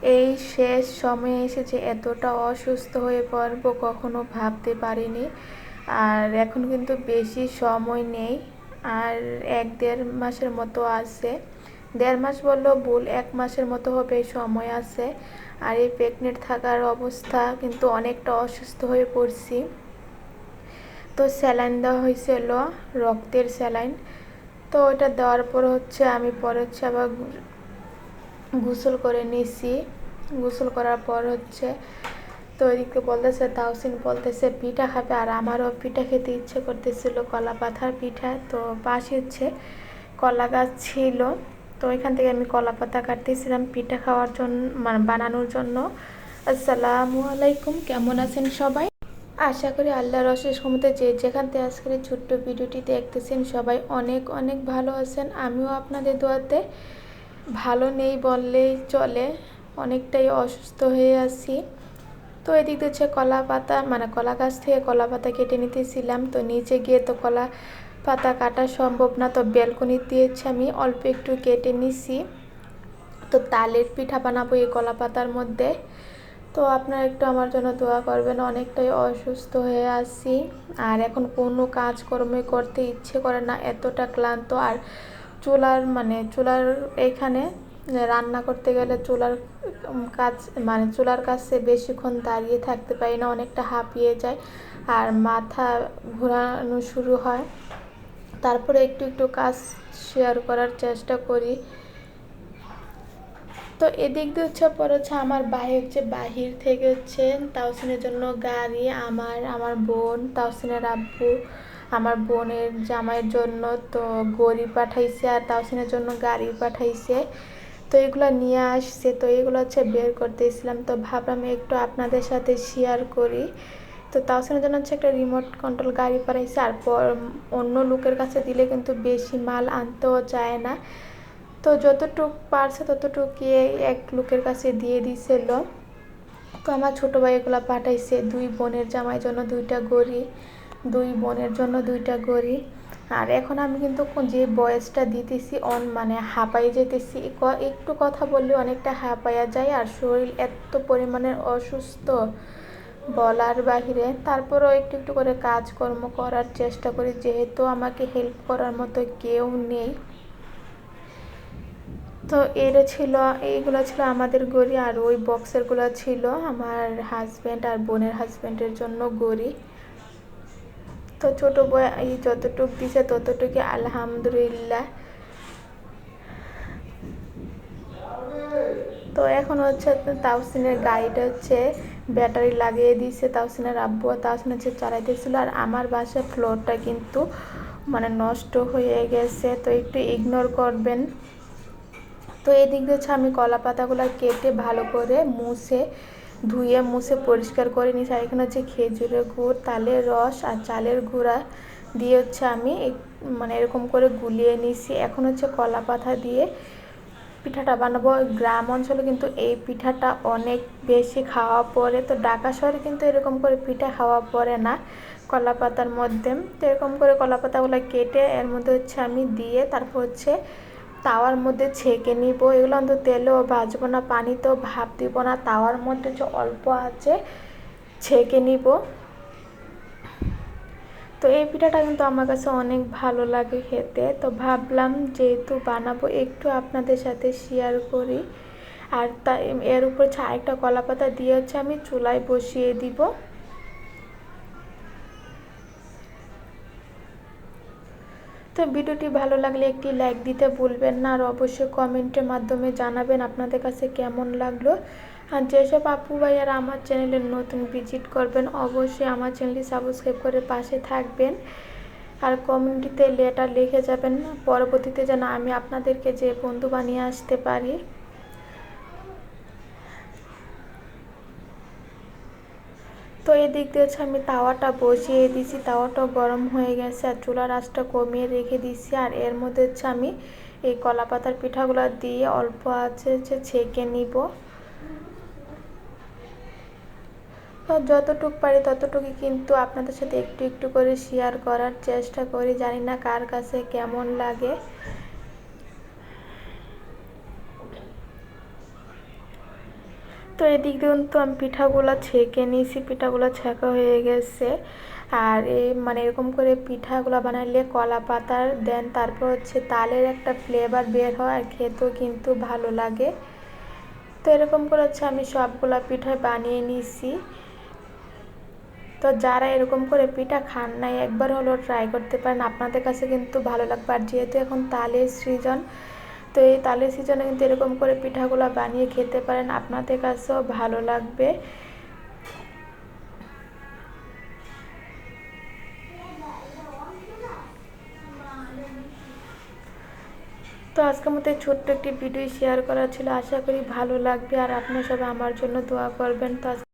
এই শেষ সময়ে এসে যে এতটা অসুস্থ হয়ে পড়ব কখনো ভাবতে পারিনি। আর এখন কিন্তু বেশি সময় নেই। আর এক দেড় মাসের মতো আছে। দেড় মাস বললেও ভুল, এক মাসের মতো হবে সময় আছে। আর এই প্রেগনেন্ট থাকার অবস্থা কিন্তু অনেকটা অসুস্থ হয়ে পড়ছি। তো স্যালাইন দেওয়া হয়েছিল, রক্তের স্যালাইন। তো ওটা দেওয়ার পর হচ্ছে আমি পরে হচ্ছে আবার গোসল করে নিছি। গোসল করার পর হচ্ছে তো ওইদিকে বলতেছে, তাওসিন বলতেছে, পিঠা খাবে। আর আমারও পিঠা খেতে ইচ্ছে করতেছিল, কলা পাতার পিঠা। তো পাশে হচ্ছে কলা গাছ ছিল। তো ওইখান থেকে আমি কলা পাতা কাটতেছিলাম পিঠা খাওয়ার জন্য মানে বানানোর জন্য। আসসালামু আলাইকুম, কেমন আছেন সবাই? আশা করি আল্লাহর অশেষ ক্ষমতা যে যেখান থেকে আজকের ছোট্ট ভিডিওটি দেখতেছেন সবাই অনেক অনেক ভালো আছেন। আমিও আপনাদের দোয়াতে ভালো নেই বললেই চলে, অনেকটাই অসুস্থ হয়ে আছি। তো এদিক হচ্ছে কলা পাতা মানে কলা গাছ থেকে কলা পাতা কেটে নিতেছিলাম। তো নিচে গিয়ে তো কলা পাতা কাটা সম্ভব না, তো বেলকনি দিয়েছে আমি অল্প একটু কেটে নিছি। তো তালের পিঠা বানাবো এই কলা পাতার মধ্যে। তো আপনারা একটু আমার জন্য দোয়া করবেন, অনেকটাই অসুস্থ হয়ে আছি। আর এখন কোনো কাজকর্মই করতে ইচ্ছে করে না, এতটা ক্লান্ত। আর চুলার মানে চুলার এখানে রান্না করতে গেলে চুলার কাজ মানে চুলার কাছে বেশিক্ষণ দাঁড়িয়ে থাকতে পারি না, অনেকটা হাঁপিয়ে যায় আর মাথা ঘোরানো শুরু হয়। তারপরে একটু একটু কাজ শেয়ার করার চেষ্টা করি। তো এদিক দিয়ে হচ্ছে পরে হচ্ছে আমার বাহির হচ্ছে বাহির থেকে হচ্ছে তাওসিনের জন্য গাড়ি, আমার আমার বোন, তাওসিনের আব্বু আমার বোনের জামাইয়ের জন্য তো গড়ি পাঠাইছে আর তাওসিনের জন্য গাড়ি পাঠাইছে। তো এগুলো নিয়ে আসছে। তো এগুলো হচ্ছে বের করতেছিলাম তো ভাবলাম একটু আপনাদের সাথে শেয়ার করি। তো তাওসিনের জন্য হচ্ছে একটা রিমোট কন্ট্রোল গাড়ি পাঠাইছে। আর পর অন্য লোকের কাছে দিলে কিন্তু বেশি মাল আনতেও চায় না। তো যতটুক পারছে ততটুকু এক লোকের কাছে দিয়ে দিছিল। তো আমার ছোটো ভাই এগুলো পাঠাইছে। দুই বোনের জামাই জন্য দুইটা গড়ি। দুই বোনের জন্য দুইটা গড়ি আর এখন আমি কিন্তু যে বয়সটা দিতেছি, অন মানে হাঁপাই যেতেছি একটু কথা বললে অনেকটা হাঁপাইয়া যায় আর শরীর এত পরিমাণে অসুস্থ বলার বাহিরে। তারপরও একটু একটু করে কাজকর্ম করার চেষ্টা করি, যেহেতু আমাকে হেল্প করার মতো কেউ নেই। তো এটা ছিল এইগুলো ছিল আমাদের গড়ি আর ওই বক্সেরগুলো ছিল, আমার হাজব্যান্ড আর বোনের হাজব্যান্ডের জন্য গড়ি তো ছোট এই যতটুক দিছে ততটুকু আলহামদুলিল্লাহ। তো এখন হচ্ছে তাওসিনের গাড়িটা হচ্ছে ব্যাটারি লাগিয়ে দিয়েছে তাওসিনের আব্বু। তাওসিন হচ্ছে চালাইতেছিল আর আমার বাসার ফ্লোরটা কিন্তু মানে নষ্ট হয়ে গেছে, তো একটু ইগনোর করবেন। তো এদিক দিয়ে হচ্ছে আমি কলা পাতাগুলো কেটে ভালো করে মুছে ধুয়ে মুছে পরিষ্কার করে নিয়েছি। আর এখানে হচ্ছে খেজুরের গুড়, তালের রস আর চালের গুঁড়া দিয়ে হচ্ছে আমি মানে এরকম করে গুলিয়ে নিছি এখন হচ্ছে কলা পাতা দিয়ে পিঠাটা বানাবো। গ্রাম অঞ্চলে কিন্তু এই পিঠাটা অনেক বেশি খাওয়া পড়ে। তো ঢাকা শহরে কিন্তু এরকম করে পিঠা খাওয়া পড়ে না কলা পাতার মধ্যে। তো এরকম করে কলা পাতাগুলো কেটে এর মধ্যে হচ্ছে আমি দিয়ে তারপর হচ্ছে তাওয়ার মধ্যে ছেঁকে নিব। এগুলো অন্তত তেলেও ভাজবো না পানিতেও ভাপ দিব না। তাওয়ার মধ্যে যে অল্প আছে, ছেঁকে নিব। তো এই পিঠাটা কিন্তু আমার কাছে অনেক ভালো লাগে খেতে। তো ভাবলাম যেহেতু বানাবো, একটু আপনাদের সাথে শেয়ার করি। আর তা এর উপর আরেকটা কলা পাতা দিয়ে হচ্ছে আমি চুলায় বসিয়ে দিব। তো ভিডিওটি ভালো লাগলে একটি লাইক দিতে ভুলবেন না। আর অবশ্যই কমেন্টের মাধ্যমে জানাবেন আপনাদের কাছে কেমন লাগল। আর যেসব আপু ভাই আর আমার চ্যানেলে নতুন ভিজিট করবেন, অবশ্যই আমার চ্যানেলটি সাবস্ক্রাইব করে পাশে থাকবেন। আর কমেন্টিতে লেটার লিখে যাবেন। পরবর্তীতে যেন আমি আপনাদেরকে যে বন্ধু বানিয়ে আসতে পারি। তো এদিক দিয়ে হচ্ছে আমি তাওয়াটা বসিয়ে দিছি। তাওয়াটা গরম হয়ে গেছে আর চুলার আঁচটা কমিয়ে রেখে দিছি। আর এর মধ্যে হচ্ছে আমি এই কলা পাতার পিঠাগুলো দিয়ে অল্প আছে হচ্ছে ছেঁকে নিব। যতটুক পারি ততটুকু কিন্তু আপনাদের সাথে একটু একটু করে শেয়ার করার চেষ্টা করি। জানি না কার কাছে কেমন লাগে। তো এদিক দিয়ে তো আমি পিঠাগুলো ছেঁকে নিয়েছি, পিঠাগুলো ছেঁকা হয়ে গেছে। আর এই মানে এরকম করে পিঠাগুলো বানাইলে কলা পাতার দেন, তারপর হচ্ছে তালের একটা ফ্লেভার বের হয় আর খেতেও কিন্তু ভালো লাগে। তো এরকম করে হচ্ছে আমি সবগুলা পিঠা বানিয়ে নিয়েছি। তো যারা এরকম করে পিঠা খান নাই, একবার হলেও ট্রাই করতে পারেন। আপনাদের কাছে কিন্তু ভালো লাগবে। আর যেহেতু এখন তালের সিজন তো এই তালের সিজনে কিন্তু এরকম করে পিঠাগুলো বানিয়ে খেতে পারেন। আপনাদের কাছেও ভালো লাগবে। তো আজকের মতো ছোট্ট একটি ভিডিও শেয়ার করা ছিল। আশা করি ভালো লাগবে আর আপনারা সবাই আমার জন্য দোয়া করবেন। তো